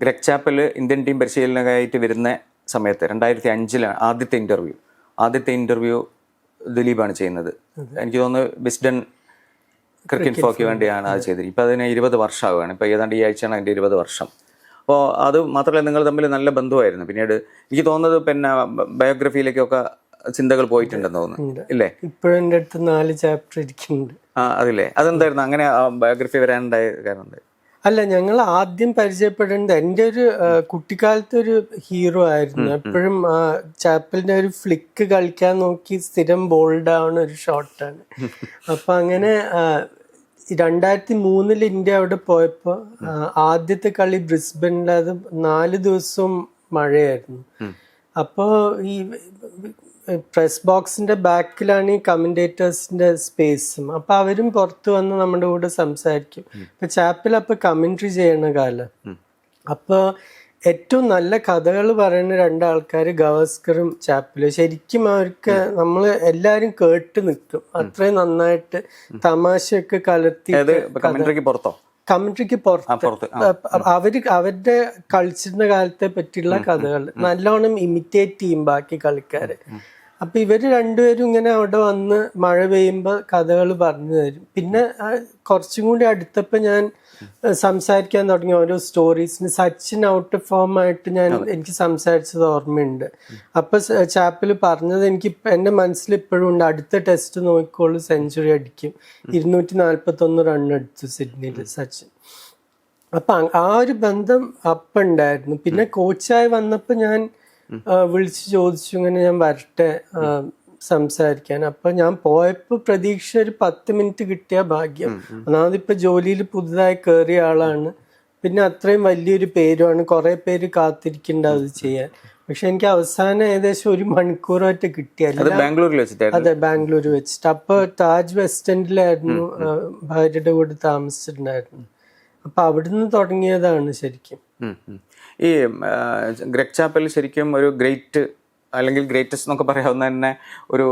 Greg chapel Indian team പരിശീലനമായിട്ട് വരുന്ന സമയത്ത് രണ്ടായിരത്തി അഞ്ചിലാണ് ആദ്യത്തെ ഇന്റർവ്യൂ ആദ്യത്തെ ഇന്റർവ്യൂ ദിലീപാണ് ചെയ്യുന്നത്. എനിക്ക് തോന്നുന്നു ബിസ്ഡൻ ക്രിക്കറ്റ് ഫോക്ക് വേണ്ടിയാണ് അത് ചെയ്തത്. ഇപ്പം അതിന് ഇരുപത് വർഷമാവുകയാണ്. ഇപ്പോൾ ഏതാണ്ട് ഈ ആഴ്ചയാണ് അതിന്റെ ഇരുപത് വർഷം. അപ്പോൾ അത് മാത്രമല്ല നിങ്ങൾ തമ്മിൽ നല്ല ബന്ധമായിരുന്നു. പിന്നീട് എനിക്ക് തോന്നുന്നത് പിന്നെ ബയോഗ്രഫിയിലേക്കൊക്കെ ചിന്തകൾ പോയിട്ടുണ്ടെന്ന് തോന്നുന്നു. ഇല്ലേ? ഇപ്പോഴും എന്റെ അടുത്ത് നാല് ചാപ്റ്റർ ഇരിക്കുന്നുണ്ട്. ആ അതില്ലേ? അതെന്തായിരുന്നു? അങ്ങനെ ബയോഗ്രഫി വരാനുണ്ടായ കാരണം? അല്ല ഞങ്ങൾ ആദ്യം പരിചയപ്പെടേണ്ടത് എന്റെ ഒരു കുട്ടിക്കാലത്തെ ഒരു ഹീറോ ആയിരുന്നു. എപ്പോഴും ചാപ്പലിന്റെ ഒരു ഫ്ലിക്ക് കളിക്കാൻ നോക്കി സ്ഥിരം ബോൾഡ് ആവുന്ന ഒരു ഷോട്ടാണ് അപ്പൊ അങ്ങനെ രണ്ടായിരത്തി മൂന്നിൽ ഇന്ത്യ അവിടെ പോയപ്പോ ആദ്യത്തെ കളി ബ്രിസ്ബനിൽ അത് നാല് ദിവസവും മഴയായിരുന്നു. അപ്പോൾ ഈ പ്രസ് ബോക്സിന്റെ ബാക്കിലാണ് ഈ കമന്റേറ്റേഴ്സിന്റെ സ്പേസും. അപ്പൊ അവരും പുറത്ത് വന്ന് നമ്മുടെ കൂടെ സംസാരിക്കും. ഇപ്പൊ ചാപ്പിൽ അപ്പൊ കമന്ററി ചെയ്യണ കാലം. അപ്പൊ ഏറ്റവും നല്ല കഥകൾ പറയുന്ന രണ്ടാൾക്കാർ ഗവാസ്കറും ചാപ്പിലും ശരിക്കും അവർക്ക് നമ്മൾ എല്ലാരും കേട്ട് നിൽക്കും. അത്രയും നന്നായിട്ട് തമാശയൊക്കെ കലർത്തി പുറത്തോ? കമന്ററിക്ക് പുറത്ത്. അവർ അവരുടെ കളിച്ചിരുന്ന കാലത്തെ പറ്റിയുള്ള കഥകൾ. നല്ലോണം ഇമിറ്റേറ്റ് ചെയ്യും ബാക്കി കളിക്കാര്. അപ്പൊ ഇവർ രണ്ടുപേരും ഇങ്ങനെ അവിടെ വന്ന് മഴ പെയ്യുമ്പോ കഥകൾ പറഞ്ഞു തരും. പിന്നെ കുറച്ചും കൂടി അടുത്തപ്പോ ഞാൻ സംസാരിക്കാൻ തുടങ്ങി. ഓരോ സ്റ്റോറീസിന് സച്ചിൻ ഔട്ട് ഫോം ആയിട്ട് ഞാൻ എനിക്ക് സംസാരിച്ചത് ഓർമ്മയുണ്ട്. അപ്പൊ ചാപ്പിൽ പറഞ്ഞത് എനിക്ക് എന്റെ മനസ്സിൽ ഇപ്പോഴും ഉണ്ട്. അടുത്ത ടെസ്റ്റ് നോക്കിക്കോളൂ സെഞ്ചുറി അടിക്കും. ഇരുന്നൂറ്റി നാല്പത്തി ഒന്ന് റൺ അടിച്ചു സിഡ്നിയിൽ സച്ചിൻ. അപ്പൊ ആ ഒരു ബന്ധം അപ്പുണ്ടായിരുന്നു പിന്നെ കോച്ചായി വന്നപ്പോ ഞാൻ വിളിച്ച് ചോദിച്ചു ഇങ്ങനെ ഞാൻ വരട്ടെ സംസാരിക്കാൻ. അപ്പൊ ഞാൻ പോയപ്പോ പ്രതീക്ഷ ഒരു പത്ത് മിനിറ്റ് കിട്ടിയ ഭാഗ്യം. ഒന്നാമത് ഇപ്പൊ ജോലിയിൽ പുതുതായി കയറിയ ആളാണ്. പിന്നെ അത്രയും വലിയൊരു പേരുമാണ്. കുറെ പേര് കാത്തിരിക്കേണ്ട അത് ചെയ്യാൻ. പക്ഷെ എനിക്ക് അവസാനം ഏകദേശം ഒരു മണിക്കൂറായിട്ട് കിട്ടിയല്ല അത് ബാംഗ്ലൂരിൽ വെച്ചിട്ട് അതെ ബാംഗ്ലൂർ വെച്ചിട്ട്. അപ്പൊ താജ് വെസ്റ്റ് എൻഡിലായിരുന്നു ആ, ഭാര്യയുടെ കൂടെ താമസിച്ചിട്ടുണ്ടായിരുന്നു. അപ്പൊ അവിടുന്ന് തുടങ്ങിയതാണ് ശരിക്കും. ഈ ഗ്രെഗ് ചാപ്പൽ ശരിക്കും ഒരു ഗ്രേറ്റ് അല്ലെങ്കിൽ ഗ്രേറ്റസ്റ്റ് എന്നൊക്കെ പറയാവുന്ന തന്നെ ഒരു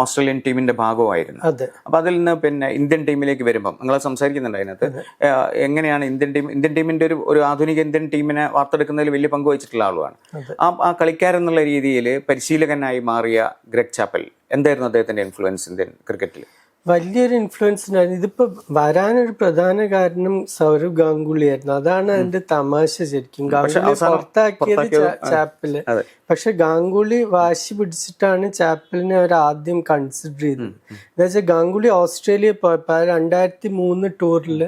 ഓസ്ട്രേലിയൻ ടീമിന്റെ ഭാഗമായിരുന്നു. അപ്പോൾ അപ്പൊ അതിൽ നിന്ന് പിന്നെ ഇന്ത്യൻ ടീമിലേക്ക് വരുമ്പം നിങ്ങൾ സംസാരിക്കുന്നുണ്ട് അതിനകത്ത്? എങ്ങനെയാണ് ഇന്ത്യൻ ടീം ഇന്ത്യൻ ടീമിന്റെ ഒരു ഒരു ആധുനിക ഇന്ത്യൻ ടീമിനെ വാർത്തെടുക്കുന്നതിൽ വലിയ പങ്ക് വഹിച്ചിട്ടുള്ള ആളുമാണ് ആ ആ കളിക്കാരൻ എന്നുള്ള രീതിയിൽ പരിശീലകനായി മാറിയ ഗ്രെഗ് ചാപ്പൽ എന്തായിരുന്നു അദ്ദേഹത്തിന്റെ ഇൻഫ്ലുവൻസ് ഇന്ത്യൻ ക്രിക്കറ്റിൽ വലിയൊരു ഇൻഫ്ലുവൻസ് ഉണ്ടായിരുന്നു. ഇതിപ്പോ വരാനൊരു പ്രധാന കാരണം സൗരവ് ഗാംഗുലി ആയിരുന്നു അതാണ് അതിന്റെ തമാശ ശരിക്കും. ഗാംഗുലി പുറത്താക്കിയത് ചാപ്പിൽ. പക്ഷെ ഗാംഗുലി വാശി പിടിച്ചിട്ടാണ് ചാപ്പലിനെ അവർ ആദ്യം കൺസിഡർ ചെയ്തത്. എന്താ വെച്ചാൽ ഗാംഗുലി ഓസ്ട്രേലിയ പോയപ്പോ രണ്ടായിരത്തി മൂന്ന് ടൂറിൽ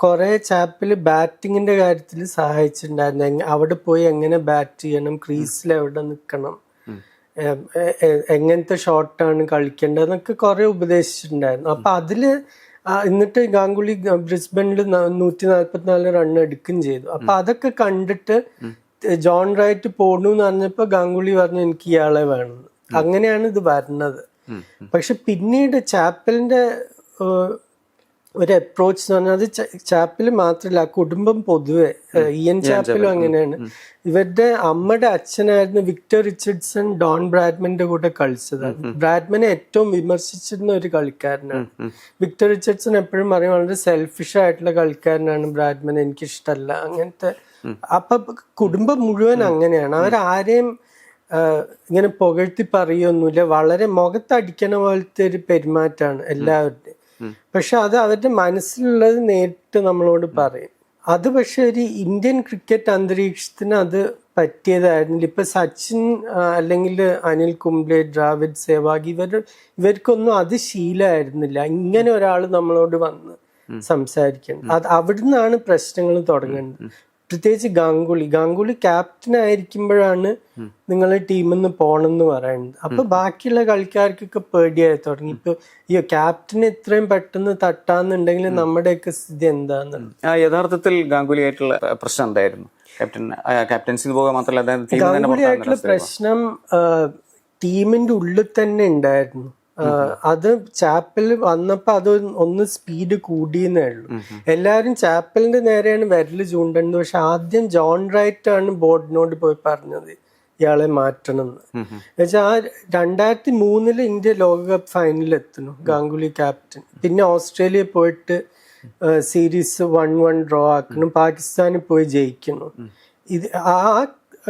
കുറെ ചാപ്പിൽ ബാറ്റിങ്ങിന്റെ കാര്യത്തിൽ സഹായിച്ചിട്ടുണ്ടായിരുന്നു. അവിടെ പോയി എങ്ങനെ ബാറ്റ് ചെയ്യണം ക്രീസിൽ എവിടെ നിൽക്കണം എങ്ങനത്തെ ഷോട്ടാണ് കളിക്കേണ്ടതെന്നൊക്കെ കുറേ ഉപദേശിച്ചിട്ടുണ്ടായിരുന്നു. അപ്പൊ അതിൽ ആ, എന്നിട്ട് ഗാംഗുലി ബ്രിസ്ബനിൽ നൂറ്റി നാല്പത്തിനാല് റൺ എടുക്കുകയും ചെയ്തു. അപ്പൊ അതൊക്കെ കണ്ടിട്ട് ജോൺ റൈറ്റ് പോണു എന്ന് പറഞ്ഞപ്പോൾ ഗാംഗുലി പറഞ്ഞു എനിക്ക് ഇയാളെ വേണം. അങ്ങനെയാണ് ഇത് വരുന്നത് പക്ഷെ പിന്നീട് ചാപ്പലിന്റെ ഒരു അപ്രോച്ച് എന്ന് പറഞ്ഞാൽ അത് ചാപ്പിൽ മാത്രമല്ല കുടുംബം പൊതുവെ ഇയൻ ചാപ്പിലും അങ്ങനെയാണ്. ഇവരുടെ അമ്മയുടെ അച്ഛനായിരുന്നു വിക്ടർ റിച്ചർഡ്സൺ ഡോൺ ബ്രാഡ്മന്റെ കൂടെ കളിച്ചത് ബ്രാഡ്മനെ ഏറ്റവും വിമർശിച്ചിരുന്ന ഒരു കളിക്കാരനാണ്. വിക്ടർ റിച്ചർഡ്സൺ എപ്പോഴും പറയും വളരെ സെൽഫിഷ് ആയിട്ടുള്ള കളിക്കാരനാണ് ബ്രാഡ്മൻ എനിക്ക് ഇഷ്ടമല്ല അങ്ങനത്തെ അപ്പൊ കുടുംബം മുഴുവൻ അങ്ങനെയാണ്. അവരാരെയും ഇങ്ങനെ പുകഴ്ത്തി പറയൊന്നുമില്ല. വളരെ മുഖത്തടിക്കണ പോലത്തെ ഒരു പെരുമാറ്റമാണ് എല്ലാവരുടെയും. പക്ഷെ അത് അവരുടെ മനസ്സിലുള്ളത് നേരിട്ട് നമ്മളോട് പറയും. അത് പക്ഷെ ഒരു ഇന്ത്യൻ ക്രിക്കറ്റ് അന്തരീക്ഷത്തിന് അത് പറ്റിയതായിരുന്നില്ല. ഇപ്പൊ സച്ചിൻ അല്ലെങ്കിൽ അനിൽ കുംബ്ലെ ദ്രാവിഡ് സേവാഗ് ഇവർ ഇവർക്കൊന്നും അത് ശീലമായിരുന്നില്ല. ഇങ്ങനെ ഒരാൾ നമ്മളോട് വന്ന് സംസാരിക്കണം. അത് അവിടുന്നാണ് പ്രശ്നങ്ങൾ തുടങ്ങുന്നത് പ്രത്യേകിച്ച് ഗാംഗുലി ഗാംഗുലി ക്യാപ്റ്റൻ ആയിരിക്കുമ്പോഴാണ് നിങ്ങൾ ടീമിൽ നിന്ന് പോണെന്ന് പറയുന്നത് അപ്പൊ ബാക്കിയുള്ള കളിക്കാർക്കൊക്കെ പേടിയായി തുടങ്ങി. ഇപ്പൊ അയ്യോ ക്യാപ്റ്റൻ ഇത്രയും പെട്ടെന്ന് തട്ടാന്നുണ്ടെങ്കിൽ നമ്മുടെയൊക്കെ സ്ഥിതി എന്താന്ന്. യഥാർത്ഥത്തിൽ ഗാംഗുലി ആയിട്ടുള്ള പ്രശ്നം എന്തായിരുന്നു? ക്യാപ്റ്റൻ ക്യാപ്റ്റൻസിന് പോകുക മാത്രമല്ല ഗാംഗുലി ഗാംഗുലിയായിട്ടുള്ള പ്രശ്നം ടീമിന്റെ ഉള്ളിൽ തന്നെ ഉണ്ടായിരുന്നു. അത് ചാപ്പൽ വന്നപ്പോ അത് ഒന്ന് സ്പീഡ് കൂടിയെന്നേ ഉള്ളൂ. എല്ലാരും ചാപ്പലിന്റെ നേരെയാണ് വിരൽ ചൂണ്ടേണ്ടത് പക്ഷെ ആദ്യം ജോൺ റൈറ്റ് ആണ് ബോർഡിനോട് പോയി പറഞ്ഞത് ഇയാളെ മാറ്റണം എന്ന് വെച്ചാൽ ആ രണ്ടായിരത്തി മൂന്നിൽ ഇന്ത്യ ലോകകപ്പ് ഫൈനലിൽ എത്തുന്നു ഗാംഗുലി ക്യാപ്റ്റൻ പിന്നെ ഓസ്ട്രേലിയ പോയിട്ട് സീരീസ് വൺ വൺ ഡ്രോ ആക്കണം പാകിസ്ഥാനിൽ പോയി ജയിക്കുന്നു. ഇത് ആ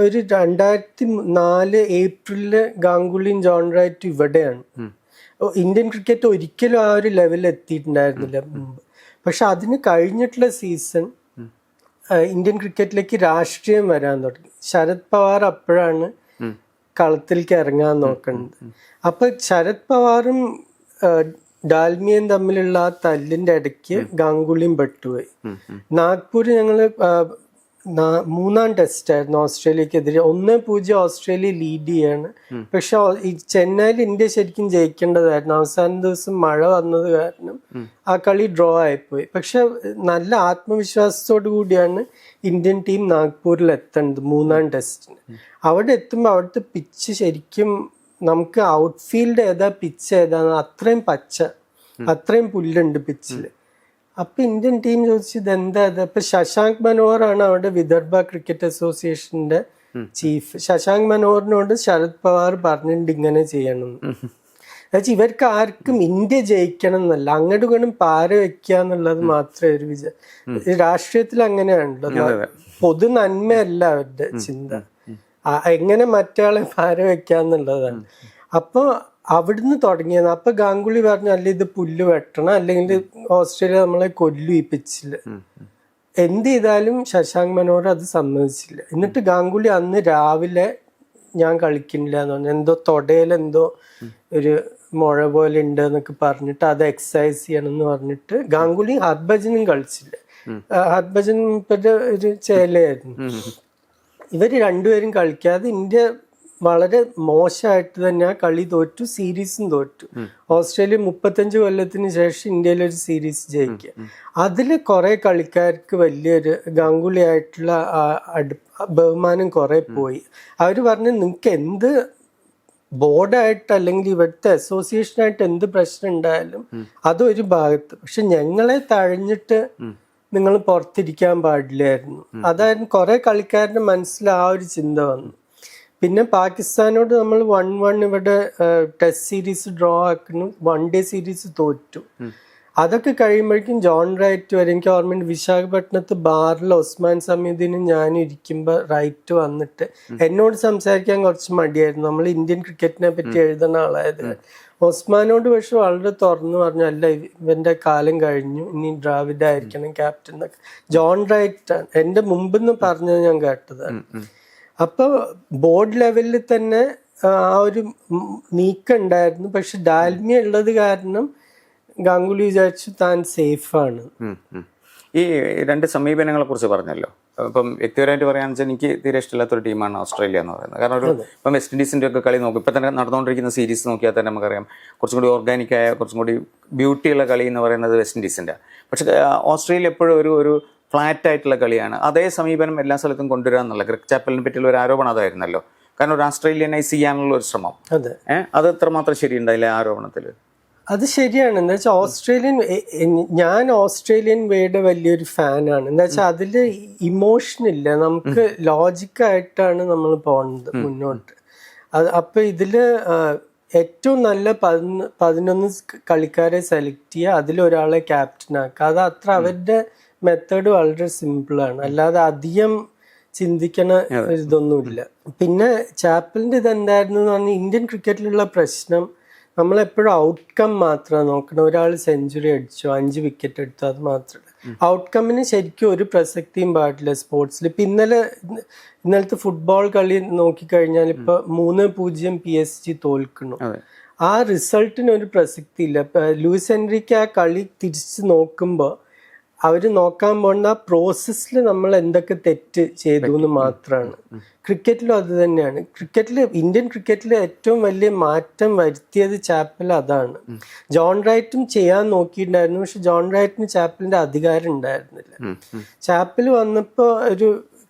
ഒരു രണ്ടായിരത്തി നാല് ഏപ്രിലിൽ ഗാംഗുലിയും ജോൺ റൈറ്റ് ഇവിടെയാണ്. ഇന്ത്യൻ ക്രിക്കറ്റ് ഒരിക്കലും ആ ഒരു ലെവലിൽ എത്തിയിട്ടുണ്ടായിരുന്നില്ല. മുമ്പ് പക്ഷെ അതിന് കഴിഞ്ഞിട്ടുള്ള സീസൺ ഇന്ത്യൻ ക്രിക്കറ്റിലേക്ക് രാഷ്ട്രീയം വരാൻ തുടങ്ങി. ശരത് പവാർ അപ്പോഴാണ് കളത്തിലേക്ക് ഇറങ്ങാൻ നോക്കുന്നത് അപ്പൊ ശരത് പവാറും ഡാൽമിയൻ തമ്മിലുള്ള ആ തല്ലിന്റെ ഇടയ്ക്ക് ഗാംഗുലിയും പെട്ടുപോയി. നാഗ്പൂർ ഞങ്ങൾ മൂന്നാം ടെസ്റ്റ് ആയിരുന്നു ഓസ്ട്രേലിയക്കെതിരെ. ഒന്ന് പൂജ്യം ഓസ്ട്രേലിയ ലീഡ് ചെയ്യാണ്. പക്ഷെ ഈ ചെന്നൈയിൽ ഇന്ത്യ ശരിക്കും ജയിക്കേണ്ടതായിരുന്നു. അവസാന ദിവസം മഴ വന്നത് കാരണം ആ കളി ഡ്രോ ആയിപ്പോയി. പക്ഷെ നല്ല ആത്മവിശ്വാസത്തോടു കൂടിയാണ് ഇന്ത്യൻ ടീം നാഗ്പൂരിൽ എത്തേണ്ടത് മൂന്നാം ടെസ്റ്റിന് അവിടെ എത്തുമ്പോൾ അവിടുത്തെ പിച്ച് ശരിക്കും നമുക്ക് ഔട്ട്ഫീൽഡ് ഏതാ പിച്ച് ഏതാന്ന് അത്രയും പച്ച അത്രയും പുല്ലുണ്ട് പിച്ചിൽ അപ്പൊ ഇന്ത്യൻ ടീം ചോദിച്ചു ഇത് എന്താ ഇത് അപ്പൊ ശശാങ്ക് മനോഹർ ആണ് അവിടെ വിദർഭ ക്രിക്കറ്റ് അസോസിയേഷന്റെ ചീഫ്. ശശാങ്ക് മനോഹറിനോട് ശരത് പവാർ പറഞ്ഞിട്ടുണ്ട് ഇങ്ങനെ ചെയ്യണം. എന്നുവെച്ചാൽ ഇവർക്ക് ആർക്കും ഇന്ത്യ ജയിക്കണം എന്നല്ല. അങ്ങോട്ടും ഇങ്ങോട്ടും പാര വെക്കുക എന്നുള്ളത് മാത്രമേ ഒരു വിചാരം രാഷ്ട്രീയത്തിൽ അങ്ങനെയാണല്ലോ. പൊതു നന്മയല്ല അവരുടെ ചിന്ത. എങ്ങനെ മറ്റയാളെ പാര വെക്കാന്നുള്ളതാണ് അപ്പൊ അവിടുന്ന് തുടങ്ങിയത്. അപ്പൊ ഗാംഗുലി പറഞ്ഞു അല്ല ഇത് പുല്ല് വെട്ടണം. അല്ലെങ്കിൽ ഓസ്ട്രേലിയ നമ്മളെ കൊല്ലു ഈ പിച്ചിൽ എന്ത് ചെയ്താലും ശശാങ്ക് മനോഹർ അത് സമ്മതിച്ചില്ല. എന്നിട്ട് ഗാംഗുലി അന്ന് രാവിലെ ഞാൻ കളിക്കുന്നില്ല എന്ന് പറഞ്ഞു. എന്തോ തൊടയിൽ എന്തോ ഒരു മുഴ പോലെ ഉണ്ട് എന്നൊക്കെ പറഞ്ഞിട്ട് അത് എക്സസൈസ് ചെയ്യണം എന്ന് പറഞ്ഞിട്ട് ഗാംഗുലി ഹർഭജനും കളിച്ചില്ല. ഹർഭജൻ ഇപ്പത്തെ ഒരു ചേലയായിരുന്നു. ഇവർ രണ്ടുപേരും കളിക്കാതെ ഇന്ത്യ വളരെ മോശമായിട്ട് തന്നെ ആ കളി തോറ്റു സീരീസും തോറ്റു. ഓസ്ട്രേലിയ മുപ്പത്തഞ്ച് കൊല്ലത്തിന് ശേഷം ഇന്ത്യയിൽ ഒരു സീരീസ് ജയിക്കുക. അതിൽ കുറെ കളിക്കാർക്ക് വലിയൊരു ഗാംഗുലി ആയിട്ടുള്ള ബഹുമാനം കുറെ പോയി. അവർ പറഞ്ഞു നിങ്ങൾക്ക് എന്ത് ബോർഡായിട്ട് അല്ലെങ്കിൽ ഇവിടുത്തെ അസോസിയേഷനായിട്ട് എന്ത് പ്രശ്നം ഉണ്ടായാലും അതൊരു ഭാഗത്ത്. പക്ഷെ ഞങ്ങളെ തഴഞ്ഞിട്ട് നിങ്ങൾ പുറത്തിരിക്കാൻ പാടില്ലായിരുന്നു. അതായിരുന്നു കുറെ കളിക്കാരുടെ മനസ്സിൽ ആ ഒരു ചിന്ത വന്നു. പിന്നെ പാകിസ്ഥാനോട് നമ്മൾ വൺ വൺ ഇവിടെ ടെസ്റ്റ് സീരീസ് ഡ്രോ ആക്കുന്നു. വൺ ഡേ സീരീസ് തോറ്റു. അതൊക്കെ കഴിയുമ്പോഴേക്കും ജോൺ റൈറ്റ് വരെ എനിക്ക് ഓർമ്മയുണ്ട് വിശാഖപട്ടണത്ത് ബാറിൽ ഒസ്മാൻ സമീദിന് ഞാൻ ഇരിക്കുമ്പോൾ റൈറ്റ് വന്നിട്ട് എന്നോട് സംസാരിക്കാൻ കുറച്ച് മടിയായിരുന്നു. നമ്മൾ ഇന്ത്യൻ ക്രിക്കറ്റിനെ പറ്റി എഴുതുന്ന ആളായത്. ഉസ്മാനോട് പക്ഷെ വളരെ തുറന്നു പറഞ്ഞു അല്ല ഇവന്റെ കാലം കഴിഞ്ഞു ഇനി ഡ്രാവിഡ് ആയിരിക്കണം ക്യാപ്റ്റൻ എന്നൊക്കെ ജോൺ റൈറ്റ് ആണ് എന്റെ മുമ്പെന്ന് പറഞ്ഞത് ഞാൻ കേട്ടതാണ്. അപ്പൊ ബോർഡ് ലെവലിൽ തന്നെ ആ ഒരു നീക്കം ഉണ്ടായിരുന്നു പക്ഷെ ഡാൽമിയ ഉള്ളത് കാരണം ഗാംഗുലി വിചാരിച്ചു താൻ സേഫാണ്. ഈ രണ്ട് സമീപനങ്ങളെ കുറിച്ച് പറഞ്ഞല്ലോ. ഇപ്പം വ്യക്തിപരമായിട്ട് പറയാന്ന് വെച്ചാൽ എനിക്ക് തീരെ ഇഷ്ടമില്ലാത്തൊരു ടീമാണ് ഓസ്ട്രേലിയ എന്ന് പറയുന്നത്. കാരണം ഒരു ഇപ്പം വെസ്റ്റ് ഇൻഡീസിന്റെ ഒക്കെ കളി നോക്കും. ഇപ്പം തന്നെ നടന്നുകൊണ്ടിരിക്കുന്ന സീരീസ് നോക്കിയാൽ തന്നെ നമുക്കറിയാം. കുറച്ചും കൂടി ഓർഗാനിക്കായ കുറച്ചും കൂടി ബ്യൂട്ടിയുള്ള കളി എന്ന് പറയുന്നത് വെസ്റ്റ് ഇൻഡീസിന്റെ. പക്ഷെ ഓസ്ട്രേലിയ എപ്പോഴും ഒരു ഒരു ഫ്ലാറ്റ് ആയിട്ടുള്ള കളിയാണ്. അതേ സമീപനം എല്ലാ സ്ഥലത്തും കൊണ്ടുവരിക എന്നുള്ള ഗ്രിക് ചാപ്പലിനെ പറ്റിയുള്ള ഒരു ആരോപണം അതായിരുന്നല്ലോ. കാരണം ഒരു ആസ്ട്രേലിയനൈസ് ചെയ്യാനുള്ള ഒരു ശ്രമം. അതെ. അത് എത്രമാത്രം ശരിയുണ്ടായില്ല ആരോപണത്തിൽ? അത് ശരിയാണ്. എന്താ വെച്ചാൽ ഓസ്ട്രേലിയൻ ഞാൻ ഓസ്ട്രേലിയൻ വേയുടെ വലിയൊരു ഫാനാണ്. എന്താ വെച്ചാൽ അതിൽ ഇമോഷൻ ഇല്ല. നമുക്ക് ലോജിക്കായിട്ടാണ് നമ്മൾ പോകുന്നത് മുന്നോട്ട്. അത് അപ്പം ഇതിൽ ഏറ്റവും നല്ല പതിനൊന്ന് പതിനൊന്ന് കളിക്കാരെ സെലക്ട് ചെയ്യുക അതിലൊരാളെ ക്യാപ്റ്റൻ ആക്കുക അത് അത്ര അവരുടെ മെത്തേഡ് വളരെ സിമ്പിളാണ് അല്ലാതെ അധികം ചിന്തിക്കണ ഇതൊന്നുമില്ല. പിന്നെ ചാപ്പലിന്റെ ഇത് എന്തായിരുന്നു എന്ന് പറഞ്ഞാൽ ഇന്ത്യൻ ക്രിക്കറ്റിലുള്ള പ്രശ്നം നമ്മളെപ്പോഴും ഔട്ട്കം മാത്രമാണ് നോക്കണം. ഒരാൾ സെഞ്ചുറി അടിച്ചു അഞ്ച് വിക്കറ്റ് എടുത്തു അത് മാത്രമല്ല ഔട്ട്കമ്മിന് ശരിക്കും ഒരു പ്രസക്തിയും പാടില്ല സ്പോർട്സിൽ ഇപ്പം ഇന്നലെ ഇന്നലത്തെ ഫുട്ബോൾ കളി നോക്കിക്കഴിഞ്ഞാൽ ഇപ്പം മൂന്ന് പൂജ്യം പി എസ് ജി തോൽക്കണു ആ റിസൾട്ടിന് ഒരു പ്രസക്തി ഇല്ല ലൂസ് ലൂയിസ് എൻറിക്ക് ആ കളി തിരിച്ച് നോക്കുമ്പോൾ അവർ നോക്കാൻ പോകുന്ന ആ പ്രോസസ്സിൽ നമ്മൾ എന്തൊക്കെ തെറ്റ് ചെയ്തു എന്ന് മാത്രമാണ് ക്രിക്കറ്റിലും അത് തന്നെയാണ്. ക്രിക്കറ്റിൽ ഇന്ത്യൻ ക്രിക്കറ്റിൽ ഏറ്റവും വലിയ മാറ്റം വരുത്തിയത് ചാപ്പൽ അതാണ്. ജോൺ റൈറ്റും ചെയ്യാൻ നോക്കിയിട്ടുണ്ടായിരുന്നു. പക്ഷെ ജോൺ റൈറ്റിന് ചാപ്പലിന്റെ അധികാരം ഉണ്ടായിരുന്നില്ല. ചാപ്പൽ വന്നപ്പോൾ ഒരു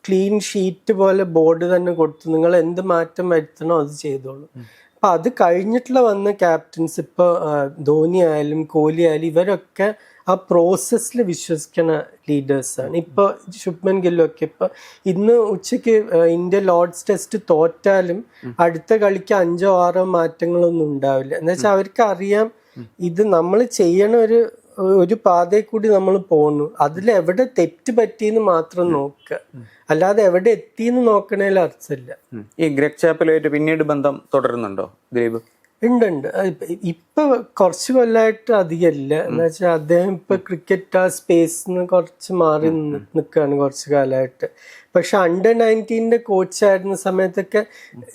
ക്ലീൻ ഷീറ്റ് പോലെ ബോർഡ് തന്നെ കൊടുത്തു. നിങ്ങൾ എന്ത് മാറ്റം വരുത്തണോ അത് ചെയ്തോളൂ. അപ്പൊ അത് കഴിഞ്ഞിട്ടുള്ള വന്ന ക്യാപ്റ്റൻസ് ഇപ്പൊ ധോണി ധോനി ആയാലും കോഹ്ലി ആയാലും ഇവരൊക്കെ ആ പ്രോസസ്സിൽ വിശ്വസിക്കുന്ന ലീഡേഴ്സാണ് ഇപ്പോൾ ശുഭ്മൻ ഗില്ലൊക്കെ ഒക്കെ ഇപ്പൊ ഇന്ന് ഉച്ചയ്ക്ക് ഇന്ത്യ ലോർഡ്സ് ടെസ്റ്റ് തോറ്റാലും അടുത്ത കളിക്ക് അഞ്ചോ ആറോ മാറ്റങ്ങളൊന്നും ഉണ്ടാവില്ല. എന്ന് വെച്ചാൽ അവർക്ക് അറിയാം ഇത് നമ്മൾ ചെയ്യണ ഒരു ഒരു പാതയിൽ കൂടി നമ്മൾ പോകുന്നു അതിൽ എവിടെ തെറ്റ് പറ്റിയെന്ന് മാത്രം നോക്കുക. അല്ലാതെ എവിടെ എത്തിയെന്ന് നോക്കണേൽ അർത്ഥമില്ല. ഈ ഗ്രെക് ചാപ്പലുമായിട്ട് പിന്നീട് ബന്ധം തുടരുന്നുണ്ടോ ദിലീപ്? ഉണ്ട് ഉണ്ട് ഇപ്പ- കുറച്ച് കൊല്ലമായിട്ട് അധികമില്ല എന്ന് വെച്ചാൽ അദ്ദേഹം ഇപ്പൊ ക്രിക്കറ്റ് ആ സ്പേസിന്ന് കുറച്ച് മാറി നിൽക്കുകയാണ് കുറച്ച് കാലമായിട്ട് പക്ഷെ അണ്ടർ നയന്റീന്റെ കോച്ചായിരുന്ന സമയത്തൊക്കെ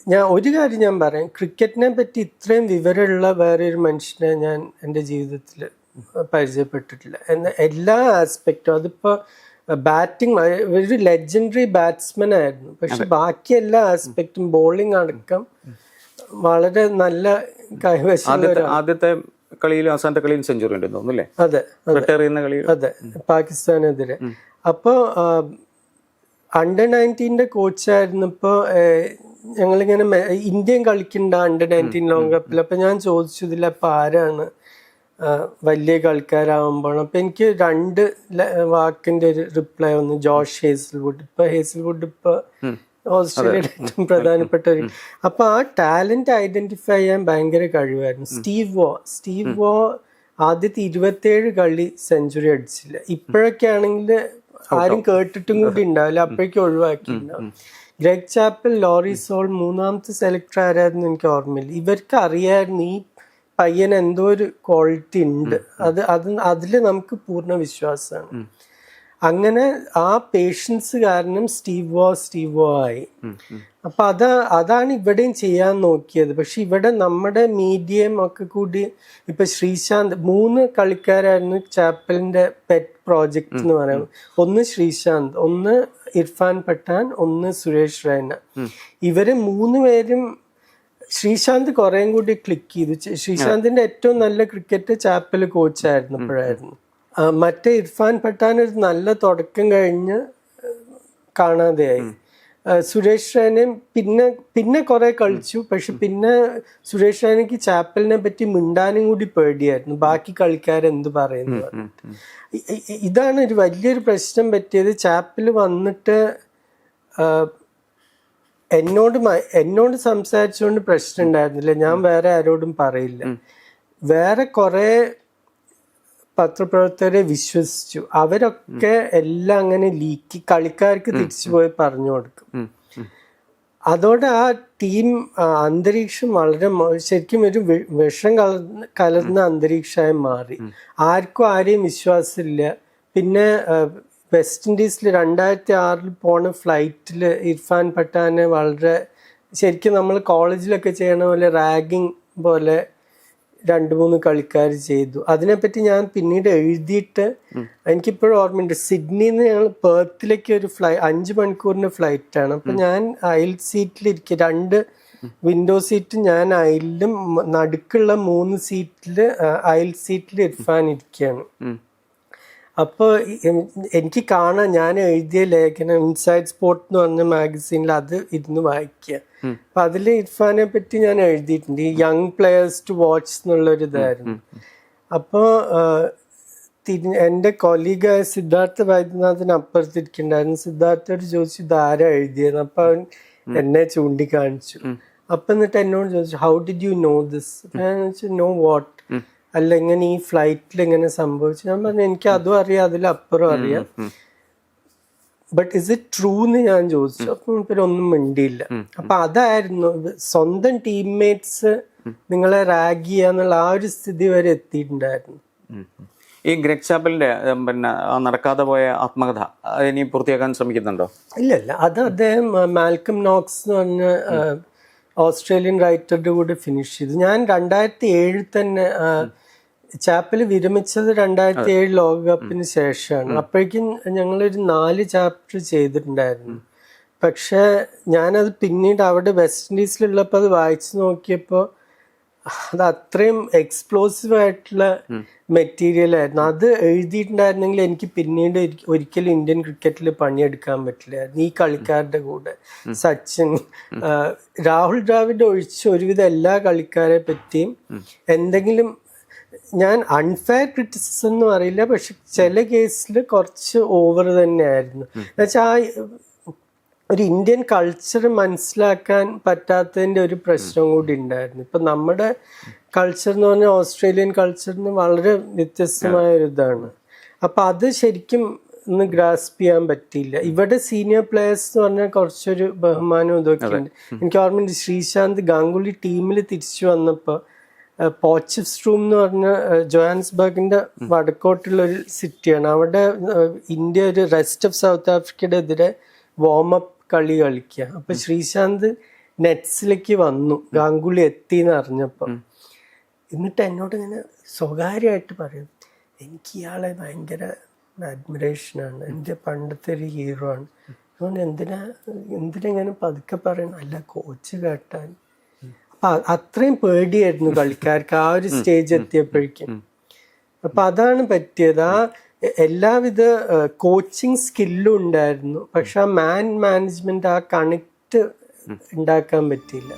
ഞാൻ ഒരു കാര്യം ഞാൻ പറയാം. ക്രിക്കറ്റിനെ പറ്റി ഇത്രയും വിവരമുള്ള വേറെ ഒരു മനുഷ്യനെ ഞാൻ എന്റെ ജീവിതത്തിൽ പരിചയപ്പെട്ടിട്ടില്ല. എന്ന എല്ലാ ആസ്പെക്റ്റും അതിപ്പോൾ ബാറ്റിംഗ് ഒരു ലെജൻഡറി ബാറ്റ്സ്മാൻ ആയിരുന്നു. പക്ഷെ ബാക്കി എല്ലാ ആസ്പെക്റ്റും ബോളിംഗ് അടക്കം വളരെ നല്ല കൈവശം ആദ്യത്തെ ആദ്യത്തെ കളിയിലും അവസാനത്തെ കളിയിലും സെഞ്ചുറി ഉണ്ടെന്ന് തോന്നുന്നു അതെ റിട്ടയർ ചെയ്യുന്ന കളിയിൽ. അതെ പാകിസ്ഥാനെതിരെ. അപ്പോൾ അണ്ടർ നയന്റീന്റെ കോച്ചായിരുന്നപ്പോൾ ഞങ്ങളിങ്ങനെ ഇന്ത്യയും ഇന്ത്യൻ കളിക്കണ്ട അണ്ടർ നയന്റീൻ ലോക കപ്പിൽ അപ്പം ഞാൻ ചോദിച്ചു ഇതിലപ്പോൾ ആരാണ് വലിയ കളിക്കാരാകുമ്പോൾ അപ്പം എനിക്ക് രണ്ട് വാക്കിന്റെ വാക്കിന്റെ ഒരു റിപ്ലൈ വന്നു. Josh Hazlewood. ഇപ്പം ഹേസൽവുഡ് ഇപ്പോൾ ഓസ്ട്രേലിയയുടെ ഏറ്റവും പ്രധാനപ്പെട്ട ഒരു അപ്പൊ ആ ടാലന്റ് ഐഡന്റിഫൈ ചെയ്യാൻ ഭയങ്കര കഴിവായിരുന്നു. സ്റ്റീവ് വോ സ്റ്റീവ് വോ ആദ്യത്തെ ഇരുപത്തേഴ് കളി സെഞ്ചുറി അടിച്ചില്ല. ഇപ്പോഴൊക്കെ ആണെങ്കിൽ ആരും കേട്ടിട്ടും കൂടി ഉണ്ടാവില്ല. അപ്പോഴേക്കും ഒഴിവാക്കിയിട്ടുണ്ടാവും ഗ്രെഗ് ചാപ്പൽ ലോറി സോൾ മൂന്നാമത്തെ സെലക്ടർ ആരായിരുന്നു എനിക്ക് ഓർമ്മയില്ല. ഇവർക്ക് അറിയായിരുന്നു ഈ പയ്യൻ എന്തോ ഒരു ക്വാളിറ്റി ഉണ്ട്. അത് അത് അതിൽ നമുക്ക് പൂർണ വിശ്വാസമാണ്. അങ്ങനെ ആ പേഷ്യൻസ് കാരണം സ്റ്റീവ് വോ സ്റ്റീവ് വോ ആയി അപ്പൊ അത് അതാണ് ഇവിടെയും ചെയ്യാൻ നോക്കിയത്. പക്ഷെ ഇവിടെ നമ്മുടെ മീഡിയം ഒക്കെ കൂടി ഇപ്പൊ ശ്രീശാന്ത് മൂന്ന് കളിക്കാരായിരുന്നു ചാപ്പലിന്റെ പെറ്റ് പ്രോജക്റ്റ് എന്ന് പറയുന്നത്. ഒന്ന് ശ്രീശാന്ത് ഒന്ന് ഇർഫാൻ പട്ടാൻ ഒന്ന് സുരേഷ് റൈന ഇവർ മൂന്ന് പേരും ശ്രീശാന്ത് കുറേം കൂടി ക്ലിക്ക് ചെയ്തു. ശ്രീശാന്തിന്റെ ഏറ്റവും നല്ല ക്രിക്കറ്റ് ചാപ്പൽ കോച്ചായിരുന്നപ്പോഴായിരുന്നു മറ്റേ ഇർഫാൻ പഠാൻ ഒരു നല്ല തുടക്കം കഴിഞ്ഞ് കാണാതെയായി. സുരേഷ് റൈനയും പിന്നെ പിന്നെ കുറെ കളിച്ചു. പക്ഷെ പിന്നെ സുരേഷ് റൈനയ്ക്ക് ചാപ്പലിനെ പറ്റി മിണ്ടാനും കൂടി പേടിയായിരുന്നു. ബാക്കി കളിക്കാരെന്ത് പറയുന്നു ഇതാണ് ഒരു വലിയൊരു പ്രശ്നം പറ്റിയത്. ചാപ്പൽ വന്നിട്ട് എന്നോട് എന്നോട് സംസാരിച്ചുകൊണ്ട് പ്രശ്നം ഉണ്ടായിരുന്നില്ല. ഞാൻ വേറെ ആരോടും പറയില്ല. വേറെ കുറെ പത്രപ്രവർത്തകരെ വിശ്വസിച്ചു. അവരൊക്കെ എല്ലാം അങ്ങനെ ലീക്കി കളിക്കാർക്ക് തിരിച്ചു പോയി പറഞ്ഞു കൊടുക്കും. അതോടെ ആ ടീം അന്തരീക്ഷം വളരെ ശരിക്കും ഒരു വിഷം കല കലർന്ന അന്തരീക്ഷമായി മാറി. ആർക്കും ആരെയും വിശ്വാസമില്ല. പിന്നെ വെസ്റ്റ് ഇൻഡീസിൽ രണ്ടായിരത്തി ആറിൽ പോണ ഫ്ലൈറ്റിൽ ഇർഫാൻ പട്ടാനെ വളരെ ശരിക്കും നമ്മൾ കോളേജിലൊക്കെ ചെയ്യണ പോലെ റാഗിങ് പോലെ രണ്ട് മൂന്ന് കളിക്കാർ ചെയ്തു. അതിനെപ്പറ്റി ഞാൻ പിന്നീട് എഴുതിയിട്ട് എനിക്കിപ്പോഴും ഓർമ്മയുണ്ട്. സിഡ്നിന്ന് ഞങ്ങൾ പേർത്തിലേക്ക് ഒരു ഫ്ലൈ അഞ്ച് മണിക്കൂറിന്റെ ഫ്ലൈറ്റ് ആണ് അപ്പൊ ഞാൻ അയൽ സീറ്റിലിരിക്കുക രണ്ട് വിൻഡോ സീറ്റ് ഞാൻ അയലിലും നടുക്കുള്ള മൂന്ന് സീറ്റിൽ അയൽ സീറ്റിൽ ഇർഫാൻ ഇരിക്കുകയാണ്. അപ്പോൾ എനിക്ക് കാണാൻ ഞാൻ എഴുതിയ ലേഖനം ഇൻസൈഡ് സ്പോർട്ട് എന്ന് പറഞ്ഞ മാഗസീനിൽ അത് ഇരുന്ന് വായിക്കുക. അപ്പൊ അതിൽ ഇർഫാനെ പറ്റി ഞാൻ എഴുതിയിട്ടുണ്ട്. ഈ യങ് പ്ലെയേഴ്സ് ടു വാച്ച് എന്നുള്ളൊരു ഇതായിരുന്നു. അപ്പോൾ എന്റെ കൊലീഗായ സിദ്ധാർത്ഥ വൈദ്യനാഥൻ അപ്പുറത്തിരിക്കണ്ടായിരുന്നു. സിദ്ധാർത്ഥയോട് ചോദിച്ചു ഇതാരാ എഴുതിയെന്ന് അപ്പൊ അവൻ എന്നെ ചൂണ്ടിക്കാണിച്ചു. അപ്പൊ എന്നിട്ട് എന്നോട് ചോദിച്ചു how did you know this ഞാൻ ചോദിച്ചു നോ വാട്ട് അല്ല എങ്ങനെ ഈ ഫ്ലൈറ്റിൽ എങ്ങനെ സംഭവിച്ചു. ഞാൻ പറഞ്ഞു എനിക്ക് അതും അറിയാം അതിലപ്പുറം അറിയാം. ബട്ട് ഇസ് ഇറ്റ് ട്രൂ എന്ന് ഞാൻ ചോദിച്ചു. അപ്പൊ ഇവരൊന്നും മിണ്ടിയില്ല. അപ്പൊ അതായിരുന്നു സ്വന്തം ടീംമേറ്റ്സ് നിങ്ങളെ റാഗ് ചെയ്യാന്നുള്ള ആ ഒരു സ്ഥിതി വരെ എത്തിയിട്ടുണ്ടായിരുന്നു. ഈ ഗ്രെഗ് ചാപ്പലിന്റെ പിന്നെ നടക്കാതെ പോയ ആത്മകഥ അതിനി പൂർത്തിയാക്കാൻ ശ്രമിക്കുന്നുണ്ടോ? ഇല്ല ഇല്ല അത് അദ്ദേഹം മാൽക്കം നോക്സ് എന്ന് പറഞ്ഞ ഓസ്ട്രേലിയൻ റൈറ്ററുടെ കൂടെ ഫിനിഷ് ചെയ്തു. ഞാൻ രണ്ടായിരത്തി ഏഴിൽ തന്നെ ചാപ്പൽ വിരമിച്ചത് രണ്ടായിരത്തി ഏഴ് ലോകകപ്പിന് ശേഷമാണ്. അപ്പോഴേക്കും ഞങ്ങളൊരു നാല് ചാപ്റ്റർ ചെയ്തിട്ടുണ്ടായിരുന്നു. പക്ഷെ ഞാനത് പിന്നീട് അവിടെ വെസ്റ്റ് ഇൻഡീസിലുള്ളപ്പോൾ അത് വായിച്ചു നോക്കിയപ്പോൾ അത് അത്രയും എക്സ്പ്ലോസീവ് ആയിട്ടുള്ള മെറ്റീരിയൽ ആയിരുന്നു. അത് എഴുതിയിട്ടുണ്ടായിരുന്നെങ്കിൽ എനിക്ക് പിന്നീട് ഒരിക്കലും ഇന്ത്യൻ ക്രിക്കറ്റിൽ പണിയെടുക്കാൻ പറ്റില്ല ഈ കളിക്കാരുടെ കൂടെ. സച്ചിൻ രാഹുൽ ദ്രാവിഡ് ഒഴിച്ച് ഒരുവിധം എല്ലാ കളിക്കാരെ പറ്റിയും എന്തെങ്കിലും ഞാൻ അൺഫെയർ ക്രിറ്റിസിസം എന്ന് പറയില്ല പക്ഷെ ചില കേസിൽ കുറച്ച് ഓവർ തന്നെയായിരുന്നു. എന്നുവെച്ചാൽ ആ ഒരു ഇന്ത്യൻ കൾച്ചർ മനസ്സിലാക്കാൻ പറ്റാത്തതിന്റെ ഒരു പ്രശ്നം കൂടി ഉണ്ടായിരുന്നു. ഇപ്പം നമ്മുടെ കൾച്ചർ എന്ന് പറഞ്ഞാൽ ഓസ്ട്രേലിയൻ കൾച്ചറിന് വളരെ വ്യത്യസ്തമായ ഒരു ഇതാണ്. അപ്പം അത് ശരിക്കും ഒന്ന് ഗ്രാസ്പ് ചെയ്യാൻ പറ്റിയില്ല. ഇവിടെ സീനിയർ പ്ലേയേഴ്സ് എന്ന് പറഞ്ഞാൽ കുറച്ചൊരു ബഹുമാനം ഇതൊക്കെ ഉണ്ട്. എനിക്ക് ഓർമ്മയുണ്ട് ശ്രീശാന്ത് ഗാംഗുലി ടീമിൽ തിരിച്ചു വന്നപ്പോൾ പോച്ചസ്റ്റ്രൂം എന്ന് പറഞ്ഞ ജോഹാൻസ്ബർഗിന്റെ വടക്കോട്ടുള്ള ഒരു സിറ്റിയാണ് അവിടെ ഇന്ത്യ ഒരു റെസ്റ്റ് ഓഫ് സൗത്ത് ആഫ്രിക്കയുടെ എതിരെ വാമപ്പ് കളി കളിക്കുക. അപ്പൊ ശ്രീശാന്ത് നെറ്റ്സിലേക്ക് വന്നു. ഗാംഗുലി എത്തി എന്ന് അറിഞ്ഞപ്പം എന്നിട്ട് എന്നോട് ഇങ്ങനെ സ്വകാര്യമായിട്ട് പറയും എനിക്ക് ഇയാളെ ഭയങ്കര അഡ്മിറേഷനാണ് എന്റെ പണ്ടത്തെ ഒരു ഹീറോ ആണ്. അതുകൊണ്ട് എന്തിനാ എന്തിനാ ഇങ്ങനെ പതുക്കെ പറയണം അല്ല കോച്ച് കേട്ടാൽ അപ്പൊ അത്രയും പേടിയായിരുന്നു കളിക്കാർക്ക് ആ ഒരു സ്റ്റേജ് എത്തിയപ്പോഴേക്കും. അപ്പൊ അതാണ് പറ്റിയത്. ആ എല്ലാവിധ കോച്ചിങ് സ്കില്ലും ഉണ്ടായിരുന്നു. പക്ഷെ ആ മാൻ മാനേജ്മെന്റ് ആ കണക്ട് ഉണ്ടാക്കാൻ പറ്റിയില്ല.